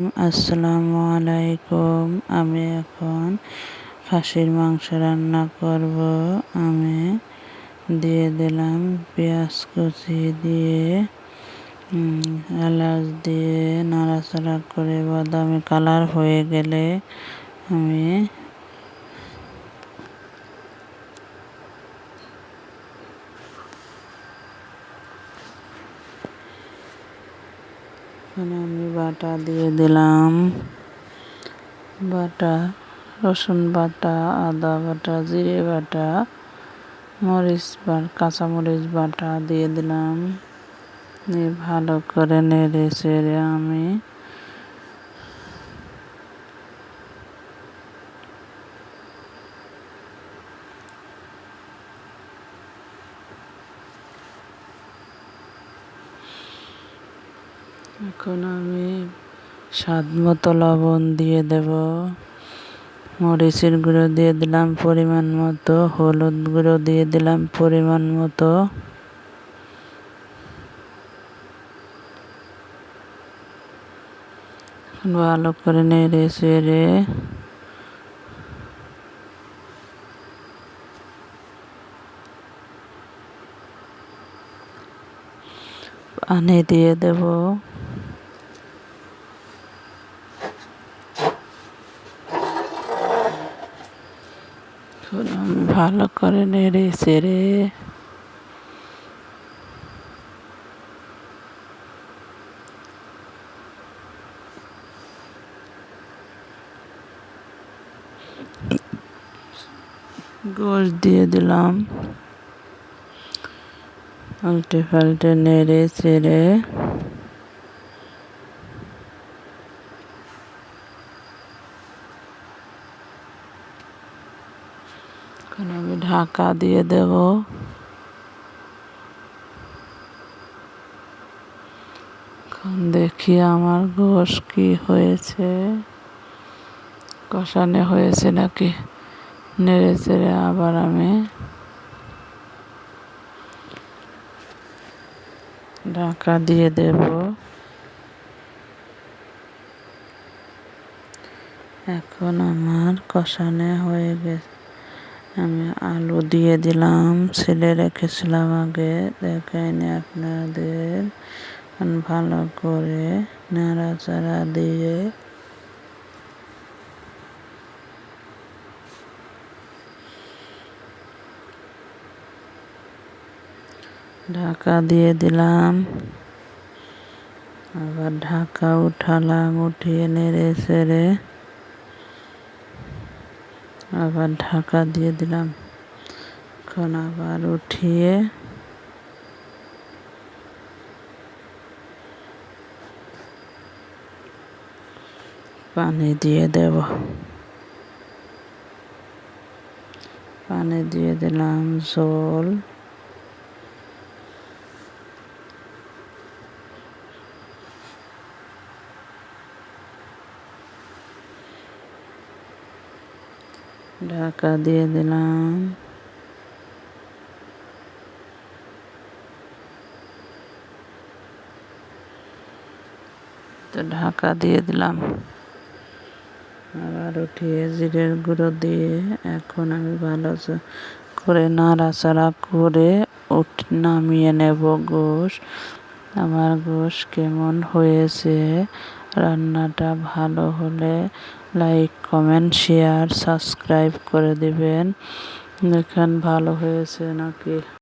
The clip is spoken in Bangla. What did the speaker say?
আসসালামু আলাইকুম। আমি এখন খাসির মাংস রান্না করব। আমি দিয়ে দিলাম পেঁয়াজ কুচি দিয়ে এলাচ দিয়ে, নাড়াচাড়া করে বাদামি কালার হয়ে গেলে আমি এখানে আমি বাটা দিয়ে দিলাম। বাটা, রসুন বাটা, আদা বাটা, জিরে বাটা, মরিচ কাঁচামরিচ বাটা দিয়ে দিলাম। ভালো করে নেড়ে চেড়ে আমি এখন আমি স্বাদ মতো লবণ দিয়ে দেব। মরিচের গুঁড়ো দিয়ে দিলাম পরিমাণ মতো, হলুদ গুঁড়ো দিয়ে দিলাম পরিমাণ মতো। ভালো করে নেড়ে চেড়ে পানি দিয়ে দেব। ভালো করে নেড়ে চেড়ে। গোশ দিয়ে দিলাম। পাল্টে নেড়ে চেড়ে। এখন আমি ঢাকা দিয়ে দেব। এখন দেখি আমার গোশ কি হয়েছে। কষানে হয়েছে নাকি? নেড়ে চেড়ে আবার আমি ঢাকা দিয়ে দেব। এখন আমার কষানে হয়ে গেছে। আমি আলু দিয়ে দিলাম, ছেলে রেখেছিলাম আগে। দেখাইনি আপনাদের ভালো করে নাড়াচাড়া দিয়ে ঢাকা দিয়ে দিলাম। আবার ঢাকা উঠালাম, উঠিয়ে নেড়ে সেড়ে আবার ঢাকা দিয়ে দিলাম। এখন আবার উঠিয়ে পানি দিয়ে দেব। পানি দিয়ে দিলাম ঝোল ঢাকা দিয়ে দিলাম। তো ঢাকা দিয়ে দিলাম। আবার উঠিয়ে জিরের গুঁড়ো দিয়ে এখন আমি ভালো করে নাড়াচাড়া করে উঠ নামিয়ে নেব গোশ। আমার গোশ কেমন হয়েছে? রান্নাটা ভালো হলে লাইক কমেন্ট শেয়ার সাবস্ক্রাইব করে দিবেন। দেখেন ভালো হয়েছে নাকি?